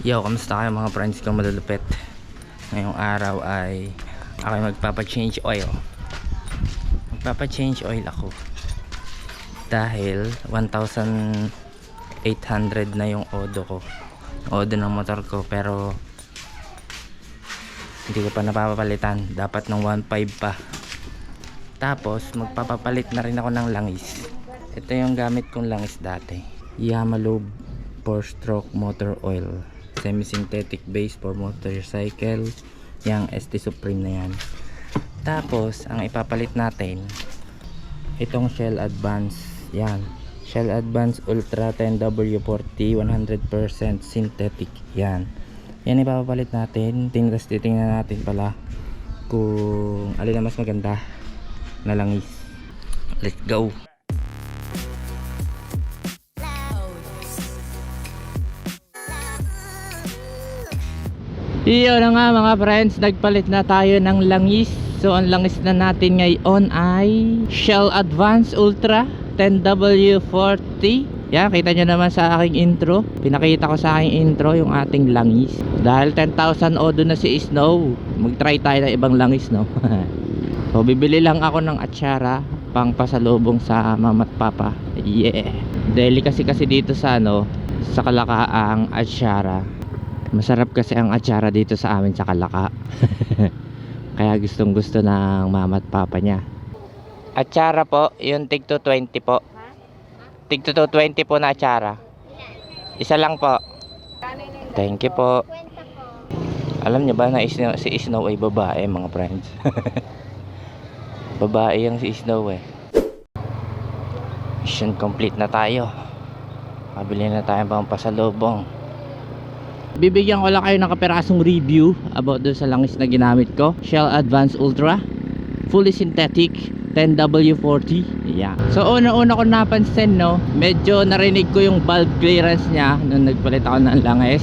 Yo, kamusta kayo mga friends ko malulupit? Ngayong araw ay ako ay magpapa-change oil. Magpapa-change oil ako. Dahil 1,800 na yung odo ko. Odo ng motor ko pero hindi ko pa napapalitan. Dapat ng 1.5 pa. Tapos magpapapalit na rin ako ng langis. Ito yung gamit kong langis dati. Yamalup 4-stroke motor oil semi-synthetic base for motorcycle yung ST Supreme na yan. Tapos ang ipapalit natin itong Shell Advance yan. Shell Advance Ultra 10W40 100% synthetic yan. Yan ipapapalit natin tingnan titingnan natin pala kung alin na mas maganda na langis. Let's go Iyon na nga mga friends, nagpalit na tayo ng langis. So ang langis na natin ngayon ay Shell Advance Ultra 10W40. Yan, kita nyo naman sa aking intro. Pinakita ko sa aking intro yung ating langis. Dahil 10,000 odo na si Snow, mag-try tayo ng ibang langis, no? so bibili lang ako ng atsara pang pasalubong sa mama at papa. Yeah. Dahil kasi kasi dito sa ano, sa Kalakaang atsara. Masarap kasi ang atsara dito sa amin sa Kalaka. Kaya gustong gusto ng mama at papa niya. Atsara po, yung tig 20 po. Tig 20 po na atsara. Isa lang po. Thank you po. Alam niyo ba na Snow, si Snow ay babae mga friends. babae yung si Snow eh. Mission complete na tayo. Mabili na tayo pang pasalubong. Bibigyan ko lang kayo ng kaperasong review about doon sa langis na ginamit ko. Shell Advance Ultra. Fully synthetic. 10W40. Yeah. So una-una ko napansin no, medyo narinig ko yung valve clearance niya nung nagpalit ako ng langis.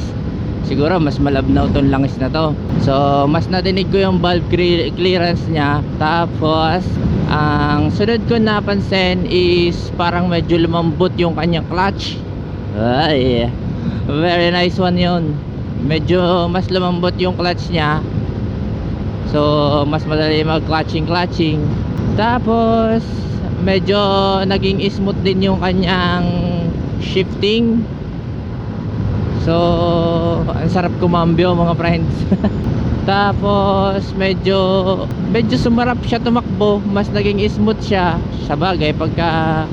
Siguro mas malabnaw tong langis na to. So mas nadinig ko yung valve cle- clearance niya. Tapos ang sunod ko napansin is parang medyo lumambot yung kanyang clutch. Ay, very nice one yun. Medyo mas lumambot yung clutch niya. So mas madali mag clutching clutching. Tapos medyo naging smooth din yung kanyang shifting. So ang sarap kumambyo mga friends. Tapos medyo medyo sumarap siya tumakbo, mas naging smooth siya. Sa bagay pagka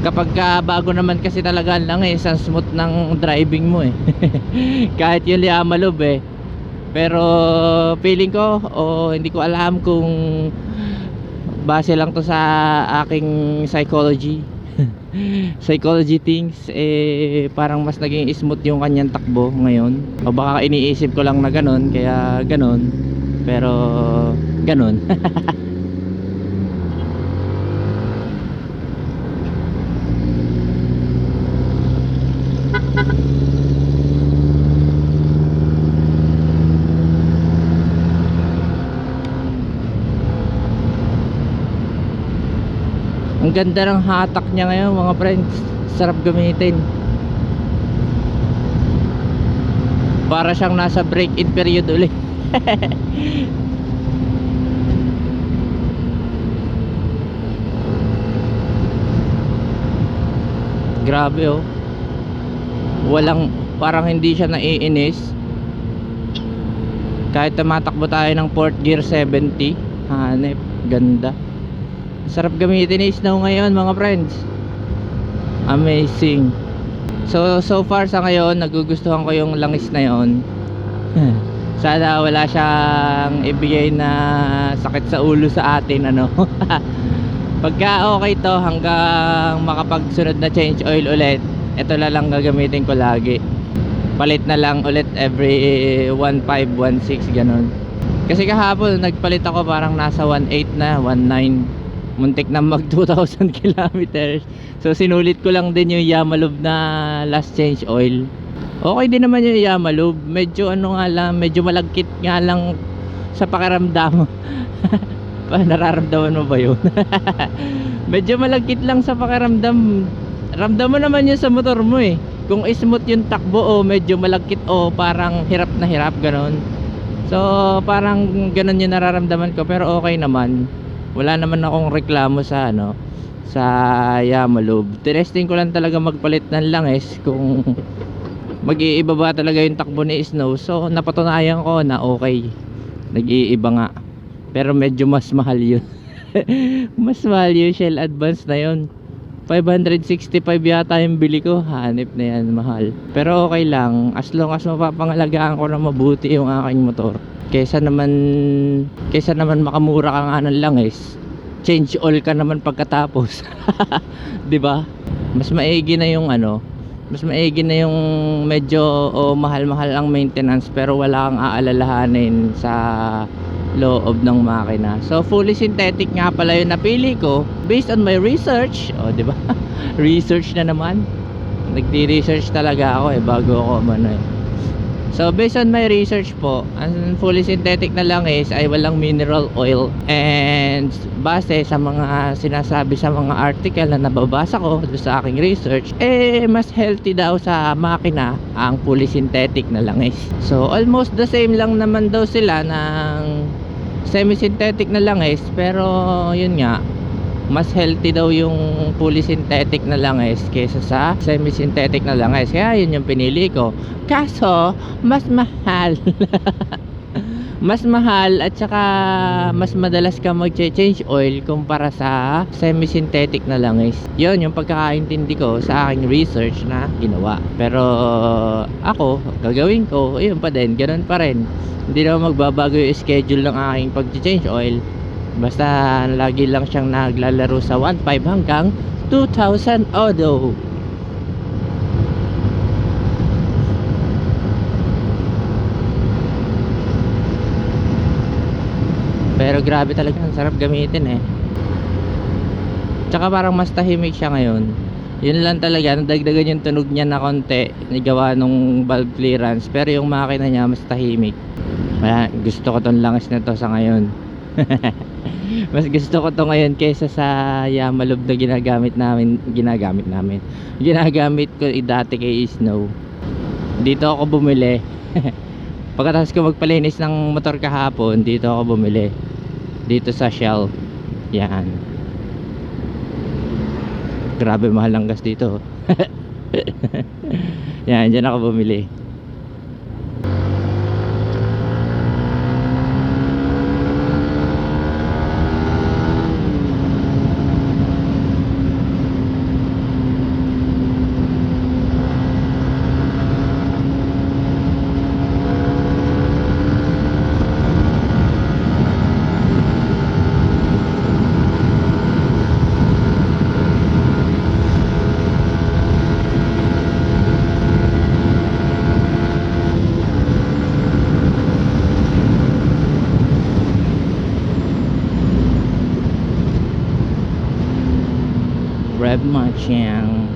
kapag ka bago naman kasi talaga lang eh, ang smooth ng driving mo eh. Kahit yung liamalob eh. Pero feeling ko o hindi ko alam kung base lang to sa aking psychology. psychology things eh parang mas naging smooth yung kanyang takbo ngayon. O baka iniisip ko lang na ganun kaya ganun. Pero ganun. Ang ganda ng hatak niya ngayon mga friends. Sarap gamitin. Para siyang nasa break-in period ulit. Grabe oh. Walang parang hindi siya naiinis. Kahit tumatakbo tayo ng Port Gear 70, hanep, ganda. Sarap gamitin ni Snow ngayon mga friends. Amazing. So so far sa ngayon nagugustuhan ko yung langis na yon. Sana wala siyang ibigay na sakit sa ulo sa atin ano. Pagka okay to hanggang makapagsunod na change oil ulit, ito na lang gagamitin ko lagi. Palit na lang ulit every 1.5, 1.6 ganun. Kasi kahapon nagpalit ako parang nasa 1.8 na, 1.9 muntik na mag 2,000 kilometers. So sinulit ko lang din yung Yamalub na last change oil. Okay din naman yung Yamalub medyo ano nga lang medyo malagkit nga lang sa pakiramdam. Pa- nararamdaman mo ba yun? Medyo malagkit lang sa pakiramdam. Ramdam mo naman yun sa motor mo eh. Kung smooth yung takbo o medyo malagkit o parang hirap na hirap ganon so parang ganon yung nararamdaman ko pero okay naman wala naman akong reklamo sa ano sa Yamalob tinesting ko lang talaga magpalit ng langis kung mag-iiba ba talaga yung takbo ni Snow. So napatunayan ko na okay. Nag-iiba nga. Pero medyo mas mahal yun. Mas mahal yung Shell Advance na yun. 565 yata yung bili ko. Hanip na yan mahal. Pero okay lang. As long as mapapangalagaan ko na mabuti yung aking motor kesa naman kesa naman makamura ka nga ng langis change oil ka naman pagkatapos 'di ba mas maigi na yung ano mas maigi na yung medyo oh, mahal-mahal ang maintenance pero wala kang aalalahanin sa loob ng makina. So fully synthetic nga pala yung napili ko based on my research. O, di ba? research na naman. Nagdi-research talaga ako eh bago ako umano eh. So based on my research po, ang fully synthetic na langis ay walang mineral oil and base sa mga sinasabi sa mga article na nababasa ko sa aking research, eh mas healthy daw sa makina ang fully synthetic na langis. So almost the same lang naman daw sila ng semi-synthetic na langis pero yun nga mas healthy daw yung fully synthetic na langis kaysa sa semi-synthetic na langis. Kaya yun yung pinili ko. Kaso, mas mahal. mas mahal at saka mas madalas ka mag-change oil kumpara sa semi-synthetic na langis. Yun yung pagkakaintindi ko sa aking research na ginawa. Pero ako, gagawin ko, yun pa din, ganun pa rin. Hindi naman magbabago yung schedule ng aking pag-change oil Basta lagi lang siyang naglalaro sa 1.5 hanggang 2,000 odo. Pero grabe talaga, ang sarap gamitin eh. Tsaka parang mas tahimik siya ngayon. Yun lang talaga, nadagdagan yung tunog niya na konti, gawa nung valve clearance. Pero yung makina niya mas tahimik. Kaya gusto ko tong langis na to sa ngayon. mas gusto ko to ngayon kaysa sa Yamalob na ginagamit namin ginagamit namin. Ginagamit ko dati kay Snow. Dito ako bumili. Pagkatapos ko magpalinis ng motor kahapon dito ako bumili. Dito sa Shell. Yan. Grabe mahal ang gas dito. Yan dyan ako bumili Red Machang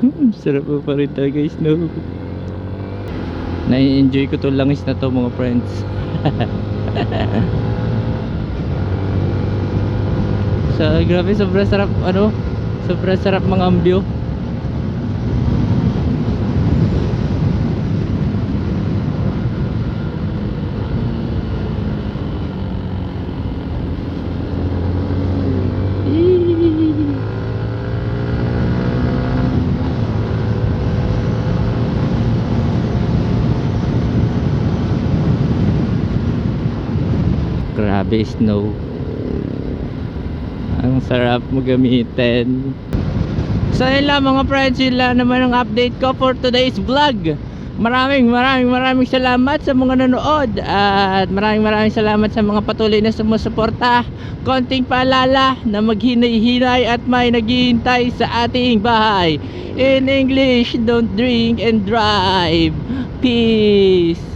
Hmm, sarap pa rin talaga snow Nai-enjoy ko to langis na to mga friends. So grabe sobrang sarap ano? Sobrang sarap mga ambyo Grabe snow. Ang sarap mo gamitin So yun lang mga friends Yun lang naman ang update ko for today's vlog. Maraming maraming maraming salamat sa mga nanood. At maraming maraming salamat sa mga patuloy na sumusuporta. Konting paalala na maghinay-hinay at may naghihintay sa ating bahay. In English, don't drink and drive. Peace